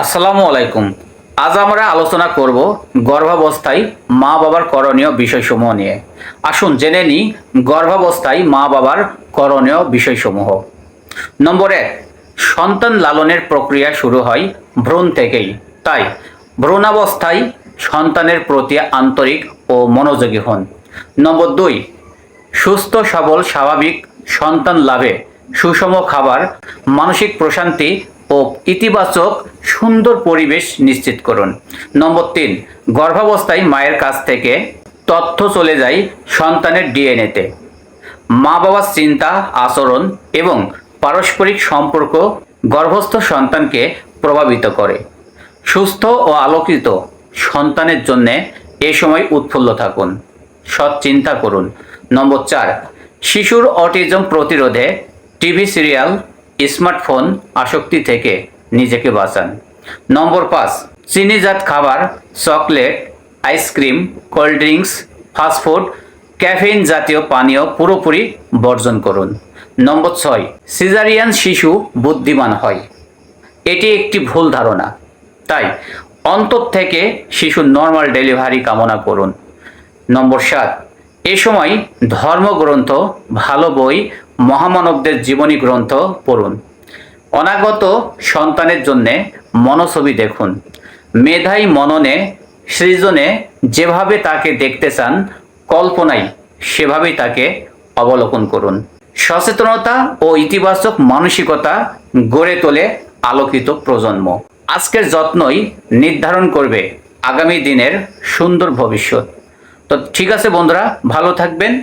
আসসালামু আলাইকুম। আজ আমরা আলোচনা করব গর্ভাবস্থায় মা বাবার করণীয় বিষয়সমূহ নিয়ে। আসুন জেনে নিই গর্ভাবস্থায় মা বাবার করণীয় বিষয়সমূহ। নম্বর এক, সন্তান লালনের প্রক্রিয়া শুরু হয় ভ্রূণ থেকেই। তাই, ভ্রূণাবস্থায় সন্তানের প্রতি আন্তরিক ও মনোযোগী হন। নম্বর দুই, সুস্থ, সবল, স্বাভাবিক সন্তান লাভে সুষম খাবার, মানসিক প্রশান্তি ও ইতিবাচক সুন্দর পরিবেশ নিশ্চিত করুন। নম্বর তিন, গর্ভাবস্থায় মায়ের কাছ থেকে তথ্য চলে যায় সন্তানের ডিএনএতে। মা বাবার চিন্তা, আচরণ এবং পারস্পরিক সম্পর্ক গর্ভস্থ সন্তানকে প্রভাবিত করে। সুস্থ ও আলোকিত সন্তানের জন্য এ সময় উৎফুল্ল থাকুন। সৎ চিন্তা করুন। নম্বর চার, শিশুর অটিজম প্রতিরোধে টিভি সিরিয়াল স্মার্টফোন আসক্তি থেকে নিজেকে বাঁচান। নম্বর পাঁচ, চিনিজাত খাবার, chocolate, ice cream, cold drinks fast food caffeine জাতীয় পানীয় পুরোপুরি বর্জন করুন। নম্বর ছয়, সিজারিয়ান শিশু বুদ্ধিমান হয়। এটি একটি ভুল ধারণা। তাই অন্তর থেকে শিশুর নর্মাল ডেলিভারি কামনা করুন। নম্বর সাত, এ সময় ধর্মগ্রন্থ, ভালো বই মহামানবদের জীবনী গ্রন্থ পড়ুন। অনাগত সন্তানের জন্যে মনোছবি দেখুন। মেধাই মননে, সৃজনে যেভাবে তাকে দেখতে চান কল্পনায় সেভাবেই তাকে অবলোকন করুন। সচেতনতা ও ইতিবাচক মানসিকতা গড়ে তোলে আলোকিত প্রজন্ম। আজকের যত্নই নির্ধারণ করবে আগামী দিনের সুন্দর ভবিষ্যৎ। তো ঠিক আছে বন্ধুরা, ভালো থাকবেন।